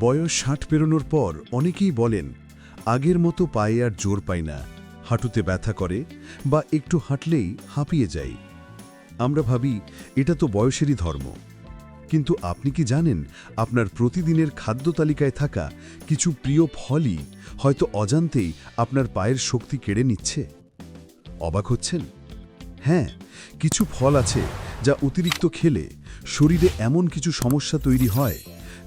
বয়স ষাট পেরোনোর পর অনেকেই বলেন, আগের মতো পায়ে আর জোর পাই না। হাঁটুতে ব্যথা করে বা একটু হাঁটলেই হাঁপিয়ে যাই। আমরা ভাবি, এটা তো বয়সেরই ধর্ম। কিন্তু আপনি কি জানেন, আপনার প্রতিদিনের খাদ্য তালিকায় থাকা কিছু প্রিয় ফলই হয়তো অজান্তেই আপনার পায়ের শক্তি কেড়ে নিচ্ছে? অবাক হচ্ছেন? হ্যাঁ কিছু ফল আছে যা অতিরিক্ত খেলে শরীরে এমন কিছু সমস্যা তৈরি হয়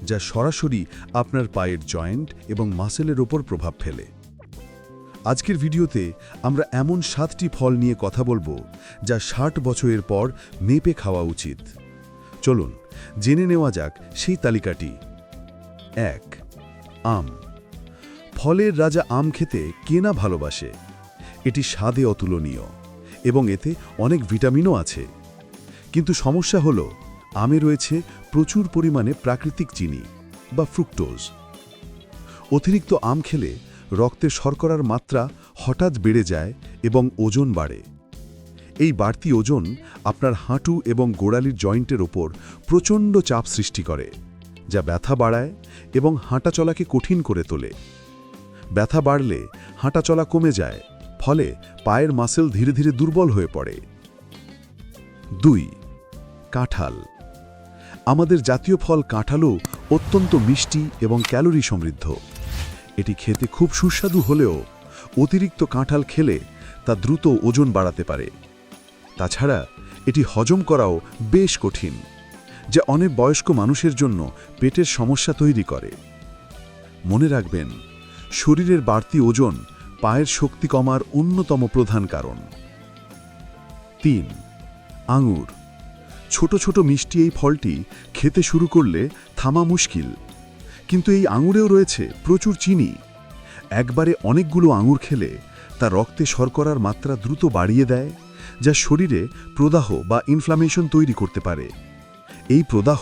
যা সরাসরি আপনার পায়ের জয়েন্ট এবং মাসেলের ওপর প্রভাব ফেলে। আজকের ভিডিওতে আমরা এমন সাতটি ফল নিয়ে কথা বলব যা ষাট বছরের পর মেপে খাওয়া উচিত। চলুন, জেনে নেওয়া যাক সেই তালিকাটি। এক, আম। ফলের রাজা আম খেতে কে না ভালোবাসে? এটি স্বাদে অতুলনীয় এবং এতে অনেক ভিটামিনও আছে। কিন্তু সমস্যা হলো আমে রয়েছে প্রচুর পরিমাণে প্রাকৃতিক চিনি বা ফ্রুক্টোজ। অতিরিক্ত আম খেলে রক্তে শর্করার মাত্রা হঠাৎ বেড়ে যায় এবং ওজন বাড়ে। এই বাড়তি ওজন আপনার হাঁটু এবং গোড়ালির জয়েন্টের ওপর প্রচণ্ড চাপ সৃষ্টি করে, যা ব্যথা বাড়ায় এবং হাঁটা চলাকে কঠিন করে তোলে। ব্যথা বাড়লে হাঁটা চলা কমে যায়, ফলে পায়ের মাসেল ধীরে ধীরে দুর্বল হয়ে পড়ে। দুই, কাঁঠাল। আমাদের জাতীয় ফল কাঁঠালও অত্যন্ত মিষ্টি এবং ক্যালোরি সমৃদ্ধ। এটি খেতে খুব সুস্বাদু হলেও অতিরিক্ত কাঁঠাল খেলে তা দ্রুত ওজন বাড়াতে পারে। তাছাড়া এটি হজম করাও বেশ কঠিন, যা অনেক বয়স্ক মানুষের জন্য পেটের সমস্যা তৈরি করে। মনে রাখবেন, শরীরের বাড়তি ওজন পায়ের শক্তি কমার অন্যতম প্রধান কারণ। তিন, আঙুর। ছোট ছোট মিষ্টি এই ফলটি খেতে শুরু করলে থামা মুশকিল। কিন্তু এই আঙুরেও রয়েছে প্রচুর চিনি। একবারে অনেকগুলো আঙুর খেলে তা রক্তে শর্করার মাত্রা দ্রুত বাড়িয়ে দেয়, যা শরীরে প্রদাহ বা ইনফ্লামেশন তৈরি করতে পারে। এই প্রদাহ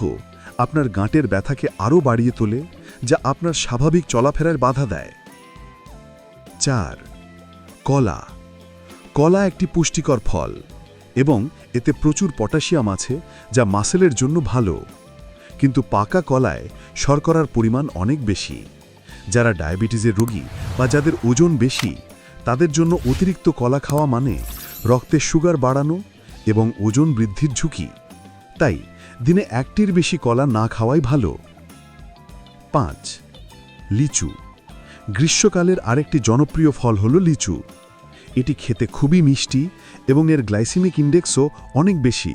আপনার গাঁটের ব্যথাকে আরও বাড়িয়ে তোলে, যা আপনার স্বাভাবিক চলাফেরার বাধা দেয়। চার, কলা। কলা একটি পুষ্টিকর ফল। এবং এতে প্রচুর পটাশিয়াম আছে যা মাসেলের জন্য ভালো। কিন্তু পাকা কলায় শর্করার পরিমাণ অনেক বেশি। যারা ডায়াবেটিসের রোগী বা যাদের ওজন বেশি, তাদের জন্য অতিরিক্ত কলা খাওয়া মানে রক্তে সুগার বাড়ানো এবং ওজন বৃদ্ধির ঝুঁকি। তাই দিনে একটির বেশি কলা না খাওয়াই ভালো। পাঁচ, লিচু। গ্রীষ্মকালের আরেকটি জনপ্রিয় ফল হল লিচু। এটি খেতে খুবই মিষ্টি এবং এর গ্লাইসেমিক ইন্ডেক্সও অনেক বেশি।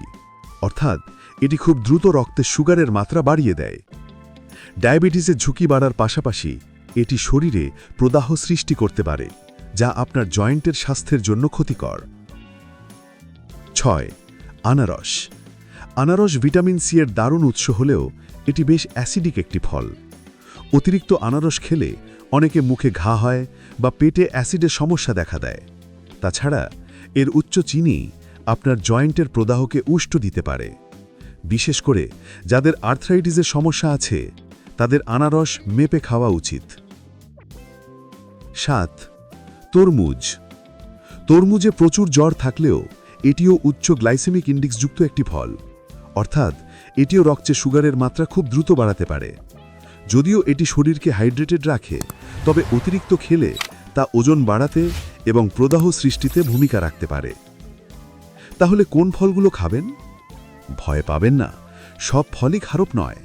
অর্থাৎ, এটি খুব দ্রুত রক্তে সুগারের মাত্রা বাড়িয়ে দেয়। ডায়াবেটিসের ঝুঁকি বাড়ার পাশাপাশি, এটি শরীরে প্রদাহ সৃষ্টি করতে পারে, যা আপনার জয়েন্টের স্বাস্থ্যের জন্য ক্ষতিকর। ছয়, আনারস। আনারস ভিটামিন সি এর দারুণ উৎস হলেও এটি বেশ অ্যাসিডিক একটি ফল। অতিরিক্ত আনারস খেলে অনেকে মুখে ঘা হয় বা পেটে অ্যাসিডের সমস্যা দেখা দেয়। তাছাড়া এর উচ্চ চিনি আপনার জয়েন্টের প্রদাহকে উষ্ট দিতে পারে। বিশেষ করে যাদের আর্থ্রাইটিসের সমস্যা আছে, তাদের আনারস মেপে খাওয়া উচিত। সাত, তরমুজ। তরমুজে প্রচুর জ্বর থাকলেও এটিও উচ্চ গ্লাইসেমিক ইন্ডেক্সযুক্ত একটি ফল। অর্থাৎ এটিও রক্তে সুগারের মাত্রা খুব দ্রুত বাড়াতে পারে। যদিও এটি শরীরকে হাইড্রেটেড রাখে, তবে অতিরিক্ত খেলে তা ওজন বাড়াতে এবং প্রদাহ সৃষ্টিতে ভূমিকা রাখতে পারে। তাহলে কোন ফলগুলো খাবেন? ভয় পাবেন না। সব ফলই খারাপ নয়।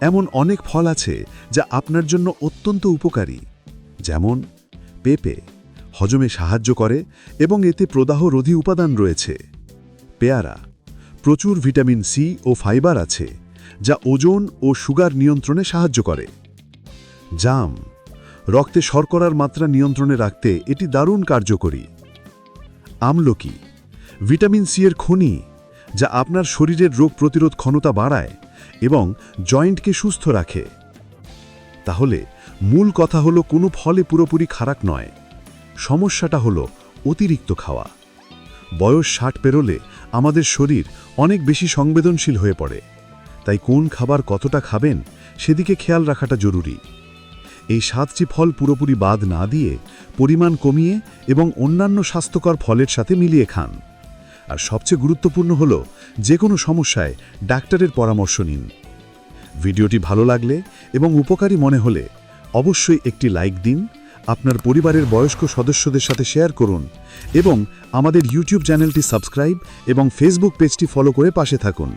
এমন অনেক ফল আছে যা আপনার জন্য অত্যন্ত উপকারী। যেমন পেঁপে, হজমে সাহায্য করে এবং এতে প্রদাহ রোধী উপাদান রয়েছে। পেয়ারা, প্রচুর ভিটামিন সি ও ফাইবার আছে যা ওজন ও সুগার নিয়ন্ত্রণে সাহায্য করে। জাম রক্তে শর্করার মাত্রা নিয়ন্ত্রণে রাখতে এটি দারুণ কার্যকরী। আমলকি, ভিটামিন সি এর খনি, যা আপনার শরীরের রোগ প্রতিরোধ ক্ষমতা বাড়ায় এবং জয়েন্টকে সুস্থ রাখে। তাহলে, মূল কথা হলো কোনো ফলে পুরোপুরি খারাপ নয়। সমস্যাটা হলো অতিরিক্ত খাওয়া। বয়স ষাট পেরোলে আমাদের শরীর অনেক বেশি সংবেদনশীল হয়ে পড়ে। তাই কোন খাবার কতটা খাবেন সেদিকে খেয়াল রাখাটা জরুরি। এই সাতটি ফল পুরোপুরি বাদ না দিয়ে পরিমাণ কমিয়ে এবং অন্যান্য স্বাস্থ্যকর ফলের সাথে মিলিয়ে খান। আর সবচেয়ে গুরুত্বপূর্ণ হল, যে কোনো সমস্যায় ডাক্তারের পরামর্শ নিন। ভিডিওটি ভালো লাগলে এবং উপকারী মনে হলে অবশ্যই একটি লাইক দিন, আপনার পরিবারের বয়স্ক সদস্যদের সাথে শেয়ার করুন এবং আমাদের ইউটিউব চ্যানেলটি সাবস্ক্রাইব এবং ফেসবুক পেজটি ফলো করে পাশে থাকুন।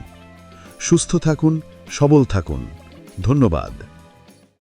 সুস্থ থাকুন, সবল থাকুন। ধন্যবাদ।